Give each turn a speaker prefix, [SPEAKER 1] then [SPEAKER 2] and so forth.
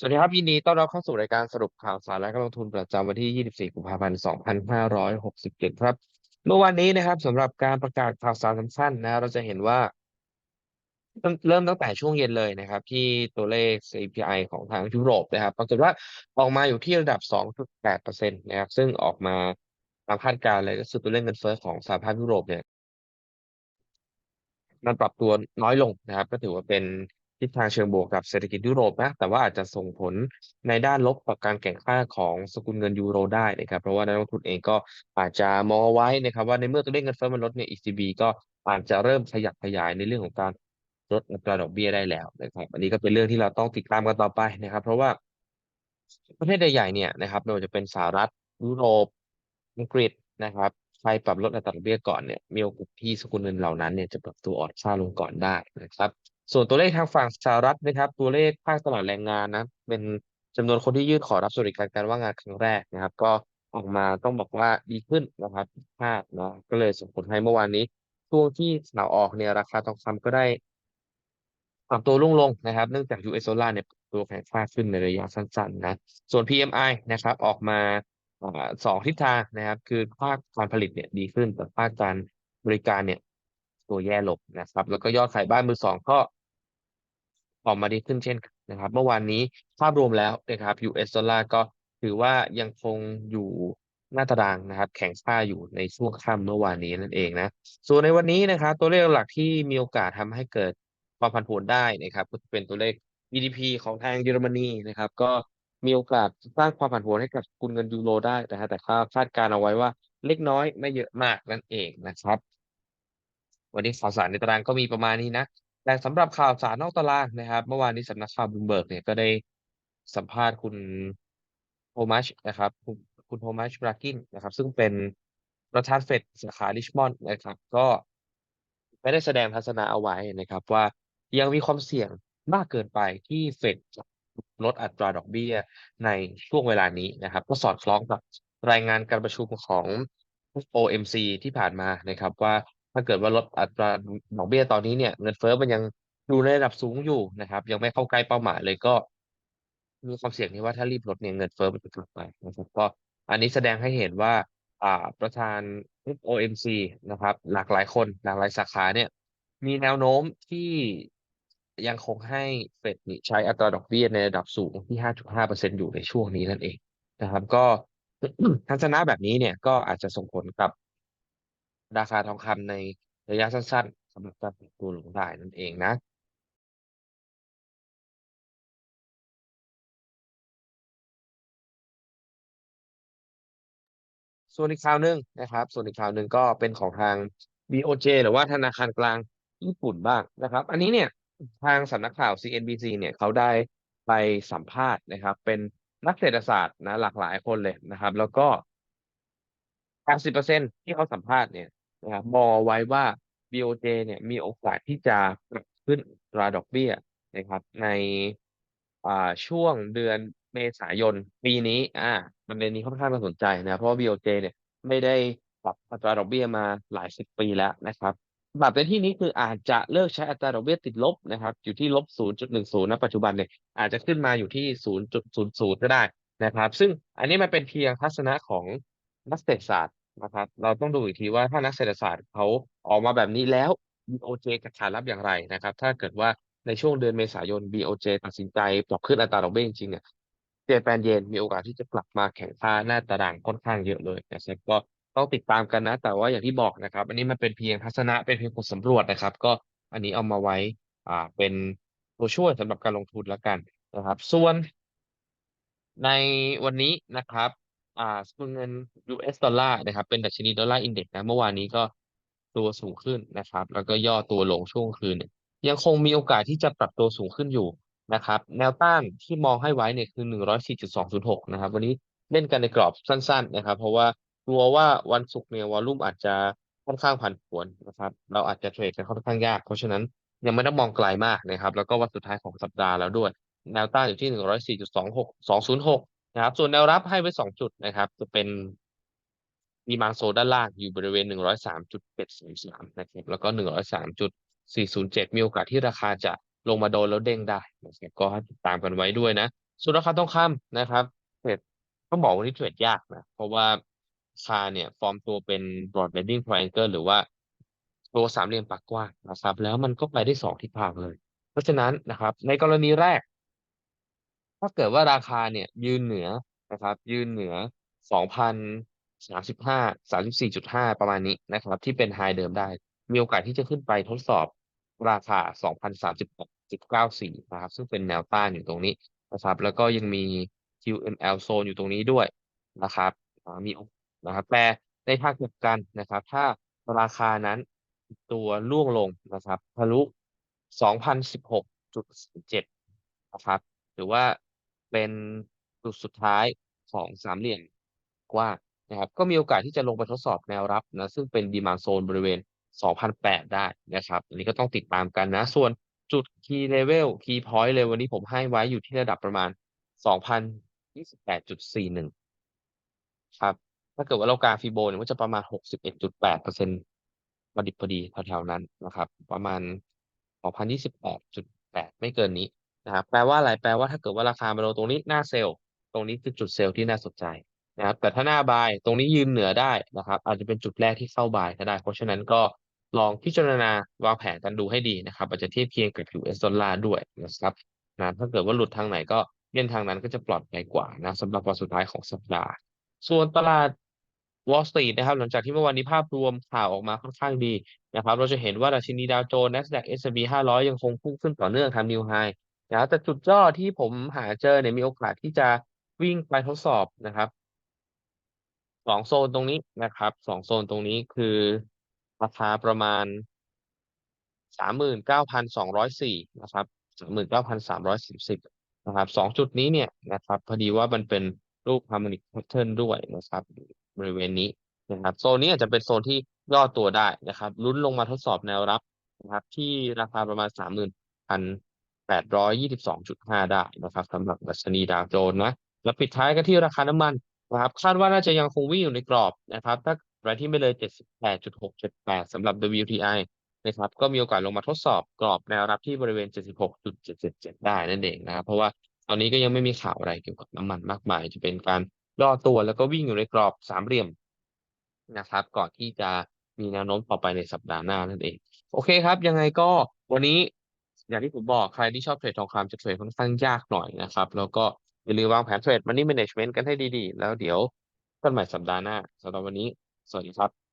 [SPEAKER 1] สวัสดีครับยินดีต้อนรับเข้าสู่รายการสรุปข่าวสารและการลงทุนประจำวันที่ 24 กุมภาพันธ์ 2567 ครับ เมื่อวานนี้นะครับสำหรับการประกาศข่าวสารสั้นๆนะเราจะเห็นว่าเริ่มเริ่มตั้งแต่ช่วงเย็นเลยนะครับ ที่ตัวเลข CPI ของทางยุโรปนะครับปรากฏว่าออกมาอยู่ที่ระดับ 2.8%นะครับ ซึ่งออกมาตามคาดการณ์เลยก็คือตัวเลขเงินเฟ้อของสหภาพยุโรปเนี่ยมันปรับตัวน้อยลงนะครับ ก็ถือว่าเป็น ทิศทางเชิงบวกกับเศรษฐกิจยุโรปนะแต่ว่าอาจจะส่งผลในด้านลบต่อการแข่งข้าของสกุลเงินยูโรได้นะครับเพราะว่านักลงทุนเองก็อาจจะมองไว้นะครับว่าในเมื่อตัวเลขเงินเฟ้อมันลดเนี่ย ECB ก็อาจจะเริ่มขยับขยายในเรื่องของการลดอัตราดอกเบี้ยได้แล้วนะครับอันนี้ก็เป็นเรื่องที่เราต้องติดตามกันต่อไปนะครับ เพราะว่าประเทศใหญ่ๆเนี่ยนะครับไม่ว่าจะเป็นสหรัฐยุโรปอังกฤษนะครับใครปรับลดอัตราดอกเบี้ยก่อนเนี่ยมีโอกาสที่สกุลเงินเหล่านั้นเนี่ยจะปรับตัวอ่อนค่าลงก่อนได้นะครับ ส่วนตัวเลขทางฝั่งสหรัฐนะครับ ตัวเลขภาคตลาดแรงงานนะ เป็นจำนวนคนที่ยื่นขอรับสวัสดิการการว่างงานครั้งแรกนะครับ ก็ออกมาต้องบอกว่าดีขึ้นนะครับคาดเนาะก็เลยส่งผลให้เมื่อวานนี้ช่วงที่ข่าวออกเนี่ยราคาทองคำก็ได้ปรับตัวลงลงนะครับ เนื่องจาก US ดอลลาร์เนี่ยตัวแข็งค่าขึ้นในระยะสั้นๆนะ ส่วน PMI นะครับ ออกมาสองทิศทางนะครับ คือภาคการผลิตเนี่ยดีขึ้น แต่ภาคการบริการเนี่ย ตัวแย่ลงนะครับ แล้วก็ยอดขายบ้านมือสองก็ ออกมาดีขึ้นเช่นกันนะครับ เมื่อวานนี้ภาพรวมแล้วนะครับ US ดอลลาร์ก็ถือว่ายังคงอยู่หน้าตารางนะครับ แข็งค่าอยู่ในช่วงค่ำเมื่อวานนี้นั่นเองนะส่วนในวันนี้นะครับ ตัวเลขหลักที่มีโอกาสทำให้เกิดความผันผวนได้นะครับ ก็จะเป็นตัวเลข GDP ของทางเยอรมนีนะครับ ก็มีโอกาสสร้างความผันผวนให้กับกุลเงินยูโรได้นะฮะแต่ค่าคาดการเอาไว้ว่าเล็กน้อยไม่เยอะมากนั่นเองนะครับ วันนี้ข่าวสารในตารางก็มีประมาณนี้นะ แต่สำหรับข่าวสารนอกตารางนะครับ เมื่อวานนี้สำนักข่าวบลูมเบิร์กเนี่ยก็ได้สัมภาษณ์คุณโทมัสนะครับ คุณคุณโทมัสบรากินนะครับ ซึ่งเป็นประธานเฟดสาขาริชมอนด์นะครับ ก็ไม่ได้แสดงทัศนะเอาไว้นะครับ ว่ายังมีความเสี่ยงมากเกินไปที่เฟดจะลดอัตราดอกเบี้ยในช่วงเวลานี้นะครับ ก็สอดคล้องกับรายงานการประชุมของ FOMC ที่ผ่านมานะครับว่า ถ้าเกิดว่าลดอัตราดอกเบี้ยตอนนี้เนี่ย เงินเฟ้อมันยังอยู่ในระดับสูงอยู่นะครับ ยังไม่เข้าใกล้เป้าหมายเลยก็ มีความเสี่ยงที่ว่าถ้ารีบลดเนี่ยเงินเฟ้อมันจะกลับไปนะครับก็อันนี้แสดงให้เห็นว่าอ่าประธาน FOMC นะครับ หลากหลายคนหลากหลายสาขาเนี่ย มีแนวโน้มที่ยังคงให้เฟดนี่ใช้อัตราดอกเบี้ยในระดับสูงที่ 5.5%อยู่ในช่วงนี้นั่นเองนะครับ ก็ทัศนะแบบนี้เนี่ยก็อาจจะส่งผลกับ ราคาทองคำในระยะสั้นๆสำหรับการปรับตัวลงได้นั่นเองนะส่วนอีกข่าวหนึ่งนะครับ ส่วนอีกข่าวหนึ่งก็เป็นของทาง BOJ หรือว่าธนาคารกลางญี่ปุ่นบ้างนะครับ อันนี้เนี่ยทางสำนักข่าว CNBC เนี่ยเขาได้ไปสัมภาษณ์นะครับ เป็นนักเศรษฐศาสตร์นะหลากหลายคนเลยนะครับ แล้วก็80%ที่เขาสัมภาษณ์เนี่ย นะครับมองเอาไว้ว่า BOJ เนี่ยมีโอกาสที่จะปรับขึ้นอัตราดอกเบี้ยนะครับ ในอ่าช่วงเดือนเมษายนปีนี้อ่าประเด็นนี้ค่อนข้างน่าสนใจนะเพราะ BOJ เนี่ยไม่ได้ปรับอัตราดอกเบี้ยมาหลายสิบปีแล้วนะครับปรับในที่นี้คืออาจจะเลิกใช้อัตราดอกเบี้ยติดลบนะครับ อยู่ที่ลบ0.10ณปัจจุบันเนี่ยอาจจะขึ้นมาอยู่ที่0.00ก็ได้นะครับ ซึ่งอันนี้มันเป็นเพียงทัศนะของนักเศรษฐศาสตร์ นะครับ เราต้องดูอีกทีว่าถ้านักเศรษฐศาสตร์เขาออกมาแบบนี้แล้ว BOJ จะขานรับอย่างไรนะครับ ถ้าเกิดว่าในช่วงเดือนเมษายน BOJ ตัดสินใจปรับขึ้นอัตราดอกเบี้ยจริงๆเนี่ยเจแปนเยนมีโอกาสที่จะกลับมาแข็งค่าหน้าตารางค่อนข้างเยอะเลยนะครับก็ต้องติดตามกันนะ แต่ว่าอย่างที่บอกนะครับ อันนี้มันเป็นเพียงทัศนะเป็นเพียงผลสำรวจนะครับ ก็อันนี้เอามาไว้อ่าเป็นตัวช่วยสำหรับการลงทุนแล้วกันนะครับ ส่วนในวันนี้นะครับ อ่าสกุลเงิน US ดอลลาร์นะครับ เป็นดัชนีดอลลาร์อินเด็กซ์นะเมื่อวานนี้ก็ตัวสูงขึ้นนะครับ แล้วก็ย่อตัวลงช่วงคืนยยังคงมีโอกาสที่จะปรับตัวสูงขึ้นอยู่นะครับ แนวต้านที่มองให้ไว้เนี่ยคือ 104.206 นะครับ วันนี้เล่นกันในกรอบสั้น ๆ นะครับ เพราะว่ากลัวว่าวันศุกร์เนี่ยวอลลุ่มอาจจะค่อนข้างผันผวนนะครับ เราอาจจะเทรดกันค่อนข้างยาก เพราะฉะนั้นยังไม่ต้องมองไกลมากนะครับ แล้วก็วันสุดท้ายของสัปดาห์แล้วด้วย แนวต้านอยู่ที่ 104.26 206 นะครับ ส่วนแนวรับให้ไว้สองจุดนะครับ จะเป็นดีมาโซด้านล่างอยู่บริเวณ103.703นะครับแล้วก็103.407มีโอกาสที่ราคาจะลงมาโดนแล้วเด้งได้นะครับก็ติดตามกันไว้ด้วยนะ ส่วนราคาทองคำนะครับเทรดต้องบอกว่านี่เทรดยากนะ เพราะว่าราคาเนี่ย ฟอร์มตัวเป็น broad bending triangle หรือว่าตัวสามเหลี่ยมปากกว้างนะครับ แล้วมันก็ไปได้สองทิศทางเลย เพราะฉะนั้นนะครับ ในกรณีแรก ถ้าเกิดว่าราคาเนี่ยยืนเหนือนะครับ ยืนเหนือสองพันสามสิบห้าสามสิบสี่จุดห้าประมาณนี้นะครับ ที่เป็นไฮเดิมได้ มีโอกาสที่จะขึ้นไปทดสอบราคาสองพันสามสิบจุดเก้าสี่นะครับ ซึ่งเป็นแนวต้านอยู่ตรงนี้นะครับ แล้วก็ยังมี QML โซนอยู่ตรงนี้ด้วยนะครับมีนะครับแต่ในทางกลับกันนะครับ ถ้าราคานั้นตัวร่วงลงนะครับทะลุสองพันสิบหกจุดเจ็ดนะครับถือว่า เป็นจุดสุดท้ายของสามเหลี่ยมกว้างนะครับก็มีโอกาสที่จะลงไปทดสอบแนวรับนะซึ่งเป็นดีมานโซนบริเวณ 2,008 ได้นะครับ อันนี้ก็ต้องติดตามกันนะ ส่วนจุด key level key point เลยวันนี้ผมให้ไว้อยู่ที่ระดับประมาณ 2,028.41 ครับ ถ้าเกิดว่าเรากาฟีโบเนี่ยมันจะประมาณ 61.8เปอร์เซ็นต์พอดิบพอดีแถวๆนั้นนะครับ ประมาณ 2,028.8 ไม่เกินนี้ นะครับแปลว่าอะไรแปลว่าถ้าเกิดว่าราคามาลงตรงนี้หน้าเซลล์ตรงนี้คือจุดเซลล์ที่น่าสนใจนะครับ แต่ถ้าหน้าบายตรงนี้ยืนเหนือได้นะครับ อาจจะเป็นจุดแรกที่เข้าบายก็ได้ เพราะฉะนั้นก็ลองพิจารณาวางแผนกันดูให้ดีนะครับ อาจจะเทียบเคียงกับ US ดอลลาร์ด้วยนะครับนะถ้าเกิดว่าหลุดทางไหนก็เล่นทางนั้นก็จะปลอดภัยกว่านะสำหรับวันสุดท้ายของสัปดาห์ ส่วนตลาด Wall Street นะครับ หลังจากที่เมื่อวานนี้ภาพรวมข่าวออกมาค่อนข้างดีนะครับ เราจะเห็นว่าดัชนีดาวโจนส์ NASDAQ S&P 500 ยังคงพุ่งขึ้นต่อเนื่องทำนิวไฮ นะแต่จุดย่อที่ผมหาเจอเนี่ยมีโอกาสที่จะวิ่งไปทดสอบนะครับสองโซนตรงนี้นะครับสองโซนตรงนี้คือราคาประมาณสามหมื่นเก้าพันสองร้อยสี่นะครับสามหมื่นเก้าพันสามร้อยสิบสิบนะครับสองจุดนี้เนี่ยนะครับพอดีว่ามันเป็นรูป harmonic pattern ด้วยนะครับ บริเวณนี้นะครับโซนนี้อาจจะเป็นโซนที่ย่อตัวได้นะครับลุ้นลงมาทดสอบแนวรับนะครับ ที่ราคาประมาณสามหมื่นพัน แปดร้อยยี่สิบสองจุดห้าได้นะครับสำหรับดัชนีดาวโจนส์นะแล้วปิดท้ายกันที่ราคาน้ำมันนะครับคาดว่าน่าจะยังคงวิ่งอยู่ในกรอบนะครับ ถ้าอะไรที่ไม่เลยเจ็ดสิบแปดจุดหกเจ็ดแปดสำหรับ WTI นะครับก็มีโอกาสลงมาทดสอบกรอบแนวรับที่บริเวณ 76.777 ได้นั่นเองนะครับ เพราะว่าตอนนี้ก็ยังไม่มีข่าวอะไรเกี่ยวกับน้ำมันมากมาย จะเป็นการย่อตัวแล้วก็วิ่งอยู่ในกรอบสามเหลี่ยมนะครับ ก่อนที่จะมีแนวโน้มต่อไปในสัปดาห์หน้านั่นเอง โอเคครับ ยังไงก็วันนี้ อย่างที่ผมบอกใครที่ชอบเทรดทองคำจะเทรดค่อนข้างยากหน่อยนะครับ แล้วก็อย่าลืมวางแผนเทรดมันนี่แมネจเมนต์กันให้ดีๆ แล้วเดี๋ยวกันใหม่สัปดาห์หน้าสำหรับวันนี้ สวัสดีครับ